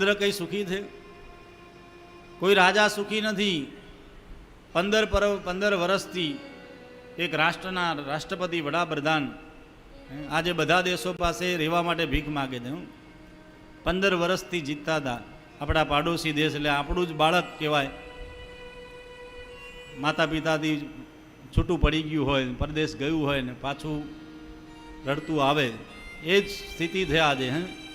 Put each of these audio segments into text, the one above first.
ઇન્દ્ર કંઈ સુખી છે? કોઈ રાજા સુખી નથી. પંદર પર પંદર વર્ષથી એક રાષ્ટ્રના રાષ્ટ્રપતિ વડાપ્રધાન આજે બધા દેશો પાસે રહેવા માટે ભીખ માગે છે, હું. પંદર વર્ષથી જીતતા હતા. આપણા પાડોશી દેશ એટલે આપણું જ બાળક કહેવાય. માતા પિતાથી છૂટું પડી ગયું હોય, પરદેશ ગયું હોય ને પાછું રડતું આવે, એ જ સ્થિતિ છે આજે, હે.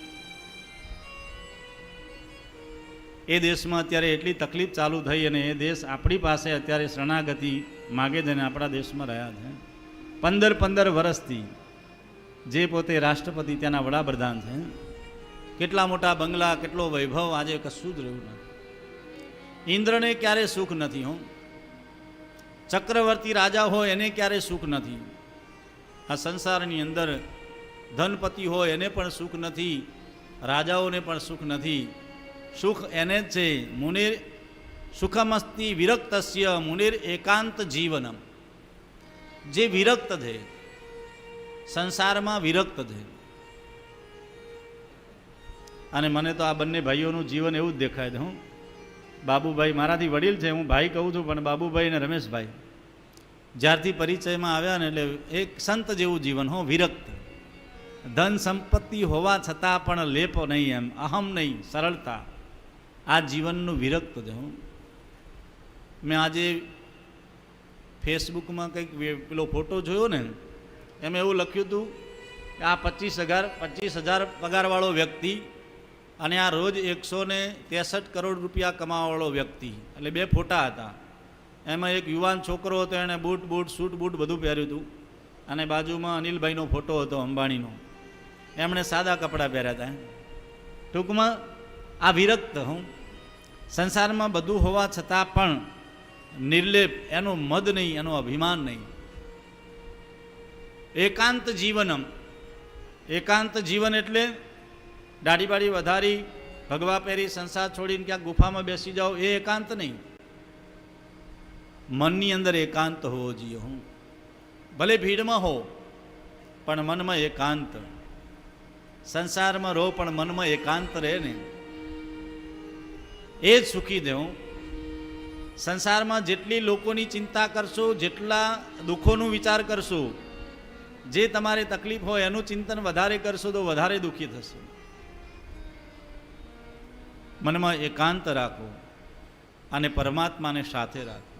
એ દેશમાં અત્યારે એટલી તકલીફ ચાલુ થઈ અને એ દેશ આપણી પાસે અત્યારે શરણાગતિ માગે અને આપણા દેશમાં રહ્યા છે. પંદર પંદર વર્ષથી જે પોતે રાષ્ટ્રપતિ ત્યાંના વડાપ્રધાન છે. કેટલા મોટા બંગલા, કેટલો વૈભવ આજે કશું જ રહ્યું નથી. ઇન્દ્રને ક્યારે સુખ નથી હો? ચક્રવર્તી રાજા હોય એને ક્યારે સુખ નથી? આ સંસારની અંદર ધનપતિ હોય એને પણ સુખ નથી. રાજાઓને પણ સુખ નથી. સુખ એને જ છે. મુનિર સુખમસ્તી વિરક્તસ્ય મુનિર એકાંત જીવનમ. જે વિરક્ત છે, સંસારમાં વિરક્ત છે. અને મને તો આ બંને ભાઈઓનું જીવન એવું જ દેખાય છે, હું બાબુભાઈ મારાથી વડીલ છે, હું ભાઈ કહું છું, પણ બાબુભાઈ અને રમેશભાઈ જ્યારથી પરિચયમાં આવ્યા ને એટલે એક સંત જેવું જીવન, હો, વિરક્ત. ધન સંપત્તિ હોવા છતાં પણ લેપો નહીં એમ, અહમ નહીં, સરળતા. આ જીવનનું વિરક્ત છે હું. મેં આજે ફેસબુકમાં કંઈક પેલો ફોટો જોયો ને, એમાં એવું લખ્યું હતું કે આ પચીસ હજાર પચીસ હજાર પગારવાળો વ્યક્તિ અને આ રોજ એકસો ને ત્રેસઠ કરોડ રૂપિયા કમાવાવાળો વ્યક્તિ, એટલે બે ફોટા હતા. એમાં એક યુવાન છોકરો હતો એણે બૂટ બૂટ, સૂટ, બૂટ બધું પહેર્યું હતું. અને બાજુમાં અનિલભાઈનો ફોટો હતો અંબાણીનો. એમણે સાદા કપડાં પહેર્યા હતા. ટૂંકમાં આ વિરક્ત હું. સંસારમાં બધું હોવા છતાં પણ નિર્લેપ, એનો મદ નહીં, એનો અભિમાન નહીં. એકાંત જીવનમ. એકાંત જીવન એટલે દાઢી બાડી વધારી, ભગવા પહેરી સંસાર છોડીને ક્યાંક ગુફામાં બેસી જાઓ, એ એકાંત નહીં. મનની અંદર એકાંત હોવો જોઈએ હું. ભલે ભીડમાં હો, પણ મનમાં એકાંત. સંસારમાં રહો, પણ મનમાં એકાંત રહે ને. એ જ સુખી દેવું સંસારમાં જેટલી લોકોની ચિંતા કરશો, જેટલા દુઃખોનું વિચાર કરશો, જે તમારે તકલીફ હોય એનું ચિંતન વધારે કરશો તો વધારે દુઃખી થશો. મનમાં એકાંત રાખો અને પરમાત્માને સાથે રાખો.